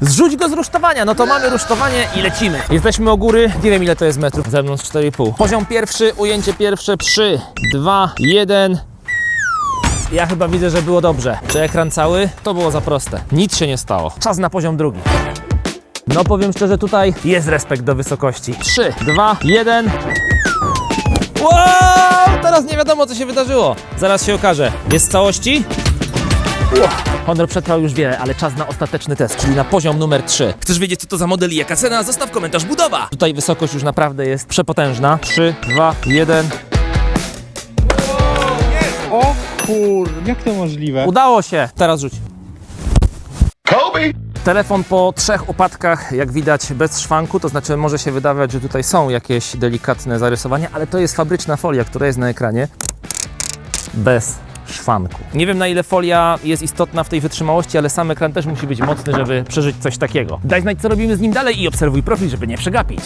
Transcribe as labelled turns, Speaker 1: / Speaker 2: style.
Speaker 1: Zrzuć go z rusztowania, no to mamy rusztowanie i lecimy. Jesteśmy u góry, nie wiem ile to jest metrów, ze mną 4,5. Poziom pierwszy, ujęcie pierwsze, 3, 2, 1. Ja chyba widzę, że było dobrze. Czy ekran cały? To było za proste. Nic się nie stało. Czas na poziom drugi. No powiem szczerze, tutaj jest respekt do wysokości. 3, 2, 1. Wow! Teraz nie wiadomo, co się wydarzyło. Zaraz się okaże. Jest w całości? Honor przetrwał już wiele, ale czas na ostateczny test, czyli na poziom numer 3. Chcesz wiedzieć, co to za model i jaka cena? Zostaw komentarz budowa! Tutaj wysokość już naprawdę jest przepotężna. 3, 2, 1.
Speaker 2: O kur... jak to możliwe?
Speaker 1: Udało się! Teraz rzuć. Telefon po trzech upadkach, jak widać, bez szwanku, to znaczy może się wydawać, że tutaj są jakieś delikatne zarysowania, ale to jest fabryczna folia, która jest na ekranie. Bez szwanku. Nie wiem na ile folia jest istotna w tej wytrzymałości, ale sam ekran też musi być mocny, żeby przeżyć coś takiego. Daj znać co robimy z nim dalej i obserwuj profil, żeby nie przegapić.